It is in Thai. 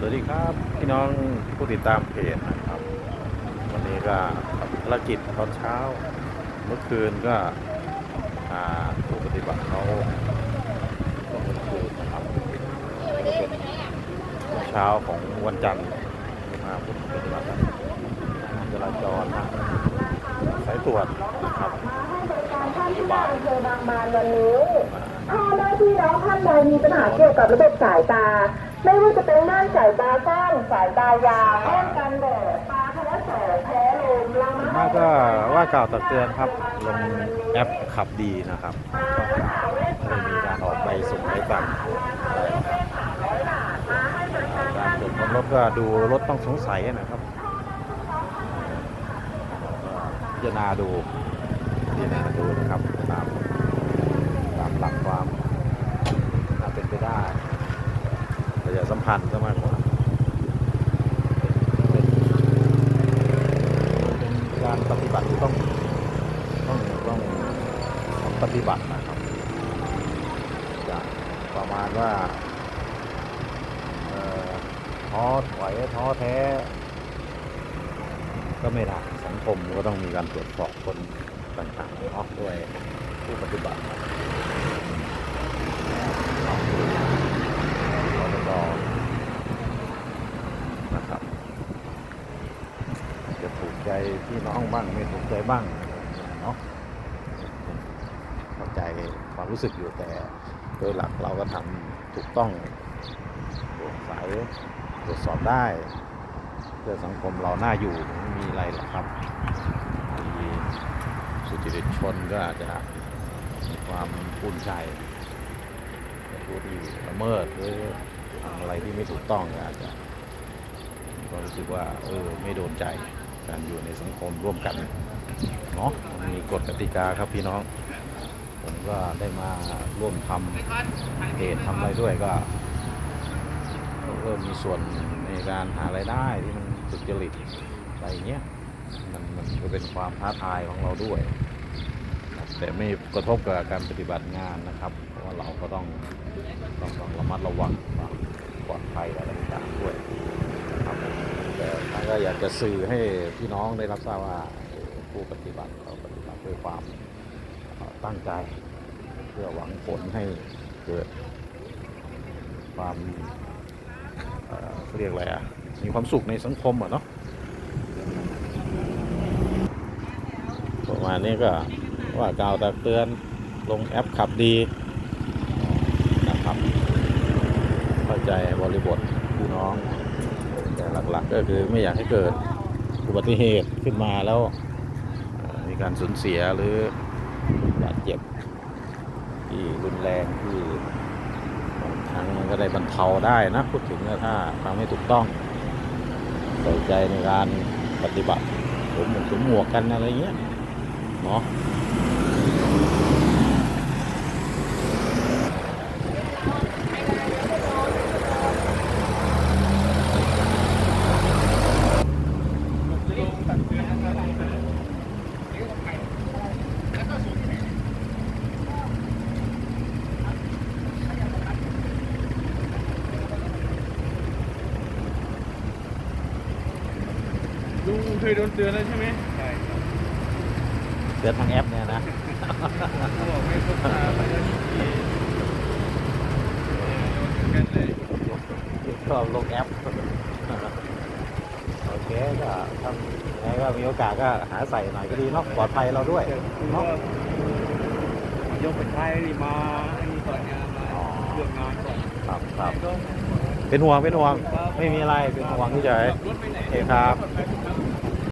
สวัสดีครับพี่น้องผู้ติดตามเพจนะครับ วันนี้ก็ภารกิจตอนเช้า เมื่อคืนก็ผู้ปฏิบัติเขาก็เมื่อคืนนะครับเป็นเช้าของวันจันทร์มาผู้ปฏิบัติงานจราจรนะ สายตรวจนะครับการท่านที่มาอำเภอบางบานวันนี้ถ้าแม่พี่น้องท่านใดมีปัญหาเกี่ยวกับระบบสายตา ไม่ว่าจะเป็นม่านสายตาสั้นสายตายาวแว่นกันแดดตาทะเลแสงแพ้ลมเรามามาก็ว่ากล่าวตักเตือนครับลงแอปขับดีนะครับก็ไม่ได้มีการออกใบส่งใบสั่งอะไรนะครับการตรวจค้นรถก็ดูรถต้องสงสัยนะครับก็ พิจารณาดูพิจารณาดูนะครับตามตามหลักความน่าเป็นไปได้ประชาสัมพันธ์ซะมากกว่าเป็นการปฏิบัติที่ต้องต้องต้องต้องปฏิบัตินะครับจะประมาณว่าท้อถอยท้อแท้ ก็ไม่ได้สังคมก็ต้องมีการตรวจสอบคนต่างๆเนาะด้วยผู้ปฏิบัติแล้วก็นะครับ จะถูกใจพี่น้องบ้างไม่ถูกใจบ้างเนาะเข้าใจความรู้สึกอยู่แต่โดยหลักเราก็ทำถูกต้องโปร่งใสตรวจสอบได้ เพื่อสังคมเราน่าอยู่ม อะไรหรอกครับมีสุจริตชนก็อาจจะมีความภูมิใจผู้ที่ละเมิดหรือทำอะไรที่ไม่ถูกต้องก็อาจจะก็รู้สึกว่าเออไม่โดนใจการอยู่ในสังคมร่วมกันเนาะมีกฎกติกาครับพี่น้อง ผมก็ได้มาร่วมทำเพจทำอะไรด้วยก็เริ่มมีส่วนในการหารายได้ที่มันสุจริต อะไรเงี้ยมันมันก็เป็นความท้าทายของเราด้วยแต่ไม่กระทบกับการปฏิบัติงานนะครับ เพราะว่าเราก็ต้องต้องต้องระมัดระวังความปลอดภัยอะไรต่างๆด้วยครับแต่ท่านก็อยากจะสื่อให้พี่น้องได้รับทราบว่าผู้ปฏิบัติเขาปฏิบัติด้วยความตั้งใจ เพื่อหวังผลให้เกิดความเาเรียกอะไรอะมีความสุขในสังคมอะเนาะประ มาณนี้ก็ว่ากล่าวตักเตือนลงแอปขับดีนะครับเข้าใจบริบทพี่น้อง แต่หลักๆก็คือไม่อยากให้เกิดอุบัติเหตุขึ้นมาแล้วมีการสูญเสียหรือบาดเจ็บที่รุนแรงที่บางครั้งมันก็ได้บรรเทาได้นะพูดถึงถ้าทำให้ถูกต้องใส่ใจในการปฏิบัติสวมหมวกสวมหมวกกันอะไรเงี้ย เนาะลุงเคยโดนเตือนแล้วใช่ไหมใช่ เตือนทางแอปเนี่ยนะเขาบอกไม่พกพาไปแล้วขี่กันเลยก็ลงแอป โอเคก็ทำยังไงก็มีโอกาสก็หาใส่หน่อยก็ดีเนาะปลอดภัยเราด้วยคือเนาะว่ายกไปใช้มาอันนี้ก่อนงานมาเรื่องงานก่อนครับครับก็เป็นห่วงเป็นห่วง ไม่มีอะไร เป็นห่วงที่จะขับรถไปไหนโอเคครับเ